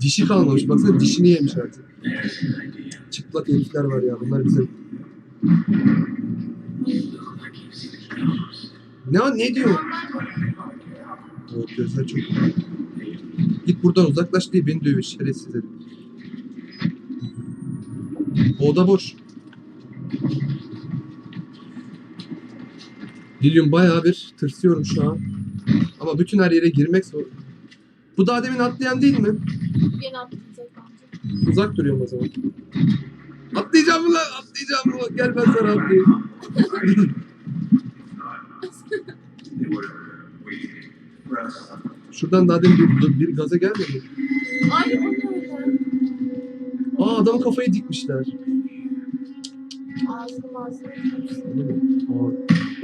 Dişi kalmamış. Baksana dişini yemiş artık. Çıplak herifler var ya. Bunlar bize... Ne ne diyor? O gözler çok... Git buradan uzaklaş diye beni dövüyor şerefsiz herif. O oda boş. Lilyum bayağı bir tırsıyorum şu an. Ama bütün her yere girmek zor. Bu daha demin atlayan değil mi? Yeni atlayacak bence. Uzak duruyorum o zaman. Atlayacağım mı lan? Atlayacağım mı? Gel ben sana atlayayım. Şuradan daha demin bir, bir gaza gelmedi mi? Ay o ne öyle? Aa adamın kafayı dikmişler. Ağzını ağzını.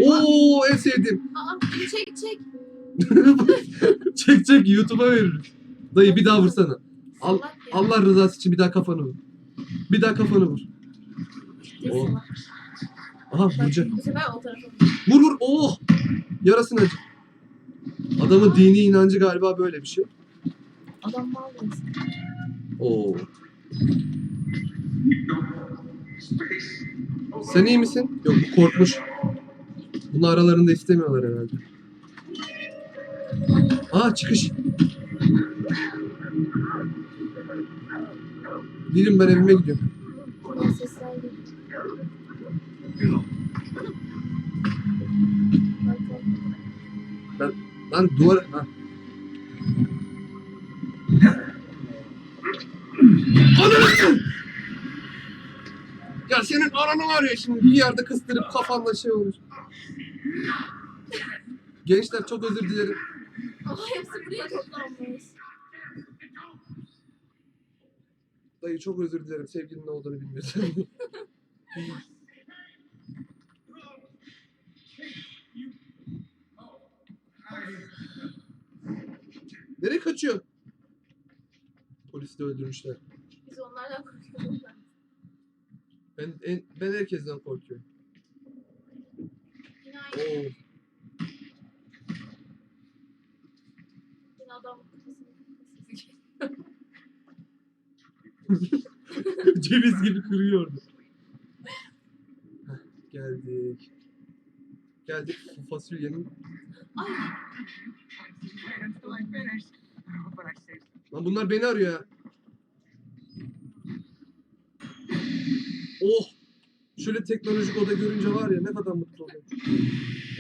Oo en sevdiğim. Aa çek çek. çek çek YouTube'a veririz. Dayı bir daha vursana. Al. Allah rızası için bir daha kafanı vur. Bir daha kafanı vur. Ciddi O. salak. Aha vuracak. Bu sefer o tarafa. Vur vur. Oh! Yarasın acı. Adamın dini inancı galiba böyle bir şey. Adam mal? Oo. Sen iyi misin? Yok bu korkmuş. Bunu aralarında istemiyorlar herhalde. Aa çıkış. Dilim ben evime gidiyorum. Bak. Lan duvar... Ha. Ananı! Ya senin ananı var ya şimdi bir yerde kıstırıp kafanda şey olmuş. Gençler çok özür dilerim. Hepsi buraya toplanmış. Dayı çok özür dilerim. Sevgilinin ne olduğunu bilmiyorsun. Nereye kaçıyor? Polisi de öldürmüşler. Biz onlardan korkuyoruz. Ben en, ben herkesten korkuyorum. Oo. Ceviz gibi kırıyordu. Geldik. Geldik fasulyenin. Ay Lan bunlar beni arıyor ya. Oh! Şöyle teknolojik oda görünce var ya ne kadar mutlu oluyorum.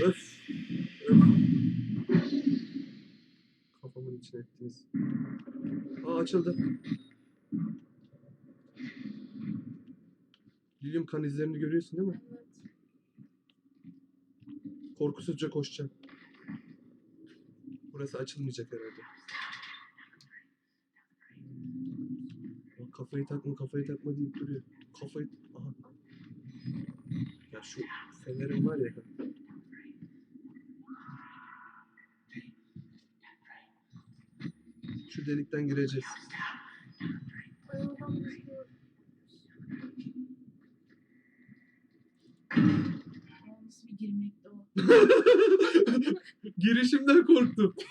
Öf. Öf. Kafamın içine ettiniz. Aa açıldı. Lilyum kan izlerini görüyorsun değil mi? evet. Korkusuzca koşacağım. Burası açılmayacak herhalde. Bak kafayı takma kafayı takma deyip duruyor. Kafayı... Aha. Ya şu fenerim var ya. Şu delikten gireceğiz. Ay oradan düşüyor. O nasıl bir girmekti o? Girişimden korktum.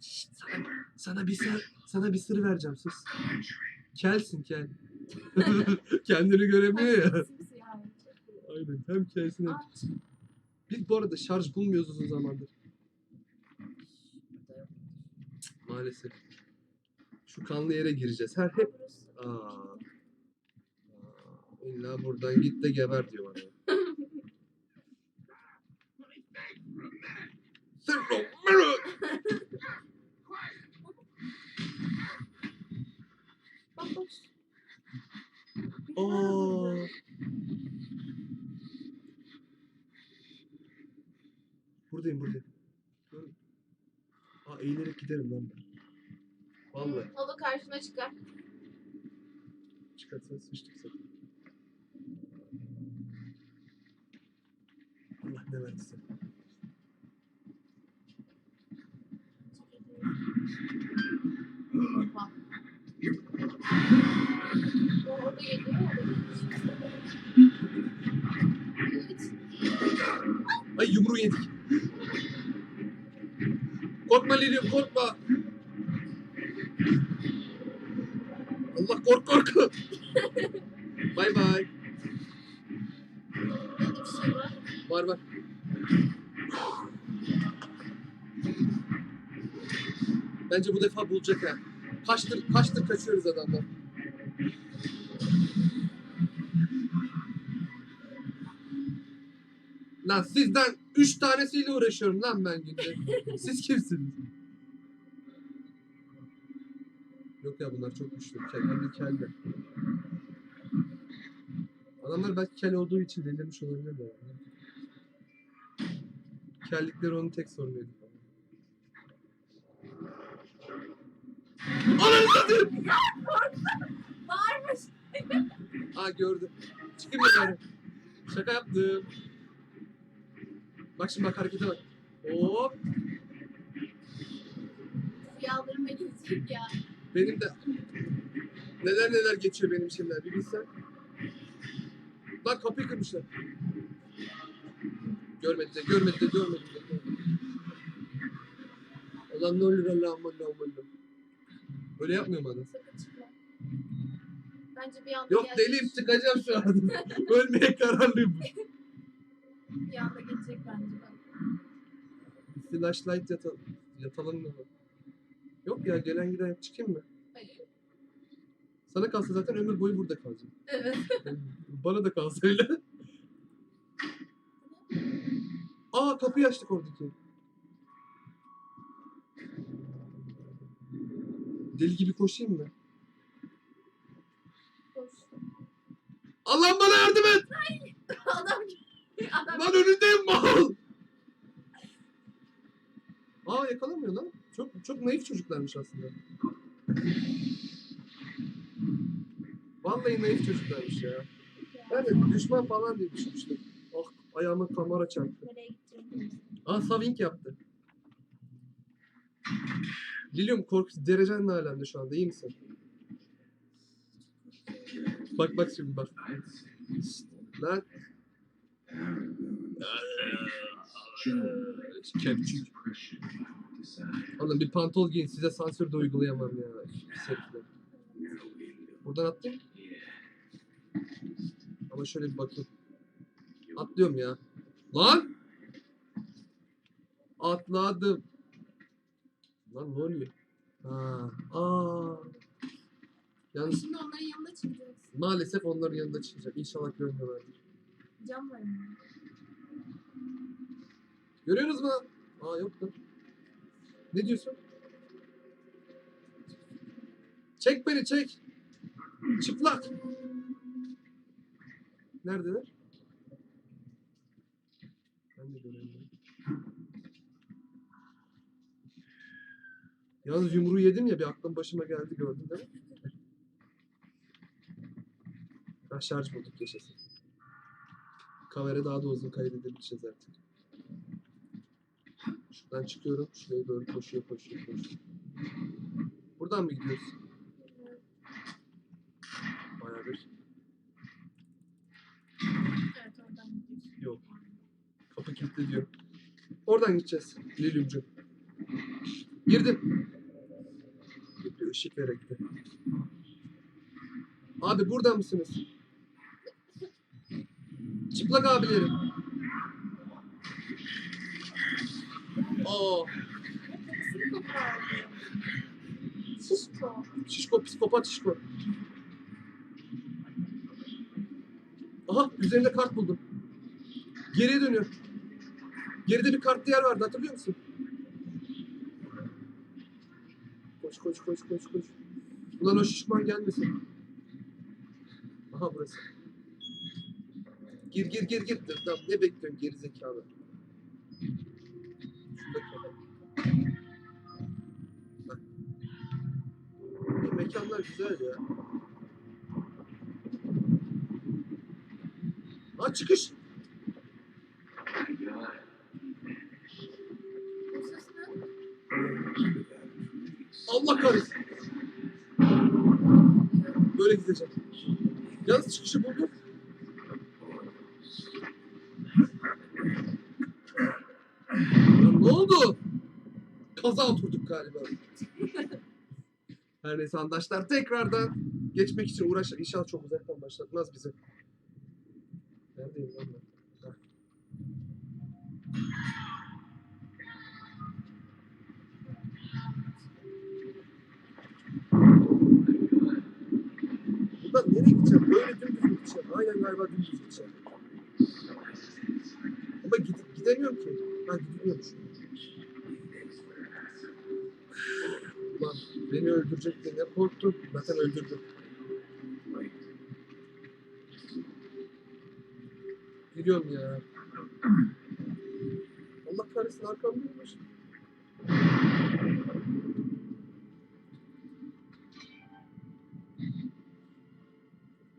Şşt, sana, sana bir sır, sana bir sır vereceğim sus. Kelsin kel. Kendini göremiyor ya. Aynen hem kelsin hem... Biz bu arada şarj bulmuyoruz uzun zamandır. Maalesef. Şu kanlı yere gireceğiz. Her hep... Aa. Aa, İlla buradan git de geber diyor bana. Zero mirror. Bak bak. Aa. Buradayım buradayım. Aa eğilerek giderim lan ben. Vallahi da karşına çıkar. çıkarsan sıçtık zaten. Allah ne verdiyse. Ay yumruğu yedik. Korkma Lili korkma. Bence bu defa bulacak ha. Kaçtır, kaçtır kaçıyoruz adamdan. Lan sizden üç tanesiyle uğraşıyorum lan ben günde. Siz kimsiniz? Yok ya bunlar çok güçlü. Kel, hem de kelle. Adamlar belki kel olduğu için delirmiş olabilir mi? Kellikleri onun tek sorunuydu. Ananı satayım! Varmış. Aa gördüm. Mı bari? Şaka yaptım. Bak şimdi bak harekete bak. Hop. Yaldırıma gidecek ya. Benim de neler neler geçiyor benim şimdiden bir bilsen. Bak kapıyı kırmışlar. Görmedi de görmedi de görmedi de. Ulan ne olur Allah'ım Allah'ım Allah'ım. Böyle yapmıyor mu adam? Sakın çıkma. Bence bir anda Yok gelecek. deliyim çıkacağım şu an. Ölmeye kararlıyım. Bir anda gelecek bence. bak. Flashlight yatalım. Yatalım mı? Yok ya gelen giden yok. çıkayım mı? Hayır. Sana kalsa zaten ömür boyu burada kalacağım. Evet. Bana da kalsa öyle. Aa kapıyı açtık oradaki. Deli gibi koşayım mı? Koş. Allah'ım bana yardım et! Adam Adam Lan önündeyim mal! Aa yakalamıyor lan. Çok çok naif çocuklarmış aslında. Vallahi naif çocuklarmış ya. De düşman falan diye düşünmüştüm. Ah ayağıma kamera çarptı. nereye gideceğim? Aa Savink yaptı. Lilium korku derecen ne şu anda iyi misin? Bak bak şimdi bak. Lan kepçük. Oğlum bir pantol giyin size sansür de uygulayamam ya. Herifler. Buradan atlayayım. Ama şöyle bir bakayım. Atlıyorum ya. Lan! Atladım. Lan ne oluyor? Ha, aa. Yalnız Şimdi onların yanına çıkacağız. maalesef onların yanında çıkacak. İnşallah görmüyorlardır. Cam var ama. Görüyorsunuz mu? Aa yok lan. Ne diyorsun? Çek beni çek. Çıplak. Neredeler? Ben de göremiyorum. Yalnız yumruğu yedim ya bir aklım başıma geldi gördün değil mi? Ha şarj bulduk yaşasın. Kamera daha da uzun kaydedebileceğiz artık. Şuradan çıkıyorum. Şuraya doğru koşuyor koşuyor koşuyor. Buradan mı gidiyoruz? Bayağı bir. Yok. Kapı kilitli diyor. Oradan gideceğiz. Lilyumcu. Girdim. Işık verekti. Abi burada mısınız? Çıplak abilerim. Kopardı. Şişko. şişko psikopat şişko. Aha üzerinde kart buldum. Geriye dönüyor. Geride bir kartlı yer vardı hatırlıyor musun? Koş koş koş koş. Ulan o şişman gelmesin. Aha burası. Gir gir gir gir. Tamam, ne bekliyorsun geri zekalı. Şurada kal. Bak. Bu mekanlar güzel ya. Aa çıkış. Bu ses ne? Allah kahretsin. Gideceğim. Yalnız çıkışı buldum. Ya ne oldu? Kaza oturduk galiba. Her neyse arkadaşlar tekrardan geçmek için uğraş. İnşallah çok uzaktan başlatmaz bizi. Neredeyim lan ben? Heh. Nereye gideceğim? Böyle dümdüz gideceğim? Aynen galiba dümdüz gideceğim. Ama gide- gidemiyorum ki. Ha gidiyormuş. Ulan beni öldürecek diye ne korktu. Zaten öldürdü. Gidiyorum ya. Allah kahretsin arkamdaymış.